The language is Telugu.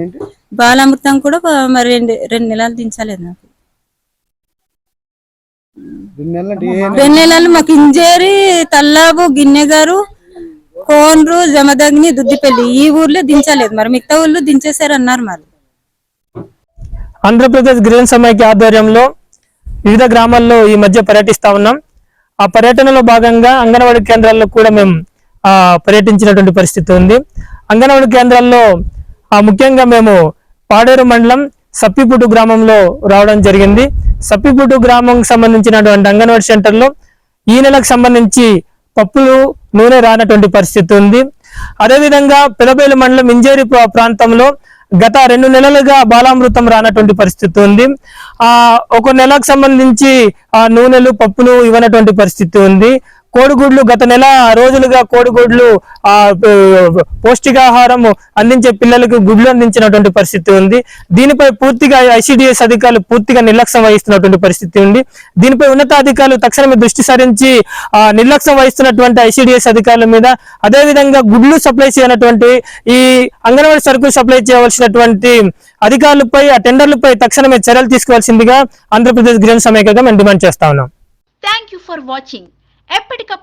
ఏంటి బాలామృతం కూడా మరి రెండు రెండు నెలలు దించలేదు నాకు. రెండు నెలలు మాకు ఇంజేరి తల్లాబు గిన్నెగారు కోన్రు జమదగ్ని దుద్దిపల్లి ఈ ఊర్లో దించలేదు. మరి మిగతా ఊర్లో దించేశారు అన్నారు మరి. ఆంధ్రప్రదేశ్ గిరిజన సమైక్య ఆధ్వర్యంలో వివిధ గ్రామాల్లో ఈ మధ్య పర్యటిస్తా ఉన్నాం. ఆ పర్యటనలో భాగంగా అంగన్వాడీ కేంద్రాల్లో కూడా మేము ఆ, పర్యటించినటువంటి పరిస్థితి ఉంది. అంగన్వాడీ కేంద్రాల్లో ఆ, ముఖ్యంగా మేము పాడేరు మండలం సప్పిపుట్టు గ్రామంలో రావడం జరిగింది. సప్పిపుట్టు గ్రామంకి సంబంధించినటువంటి అంగన్వాడీ సెంటర్లో ఈ నెలకు సంబంధించి పప్పులు నూనె రానటువంటి పరిస్థితి ఉంది. అదేవిధంగా పిలబేలు మండలం ఇంజేరి ప్రా- ప్రాంతంలో గత రెండు నెలలుగా బాలామృతం రానటువంటి పరిస్థితి ఉంది. ఆ ఒక నెలకు సంబంధించి ఆ నూనెలు పప్పులు ఇవ్వనటువంటి పరిస్థితి ఉంది. కోడిగుడ్లు గత నెల రోజులుగా కోడిగుడ్లు ఆ పౌష్టికాహారం అందించే పిల్లలకు గుడ్లు అందించినటువంటి పరిస్థితి ఉంది. దీనిపై పూర్తిగా ఐసిడిఎస్ అధికారులు పూర్తిగా నిర్లక్ష్యం వహిస్తున్నటువంటి పరిస్థితి ఉంది. దీనిపై ఉన్నతాధికారులు తక్షణమే దృష్టి సారించి ఆ నిర్లక్ష్యం వహిస్తున్నటువంటి ఐసిడిఎస్ అధికారుల మీద అదేవిధంగా గుడ్లు సప్లై చేయనటువంటి ఈ అంగన్వాడీ సరుకులు సప్లై చేయవలసినటువంటి అధికారులపై ఆ టెండర్లపై తక్షణమే చర్యలు తీసుకోవాల్సిందిగా ఆంధ్రప్రదేశ్ గిరిజన సమైక్యగా మేము డిమాండ్ చేస్తా ఉన్నాం. Thank you for watching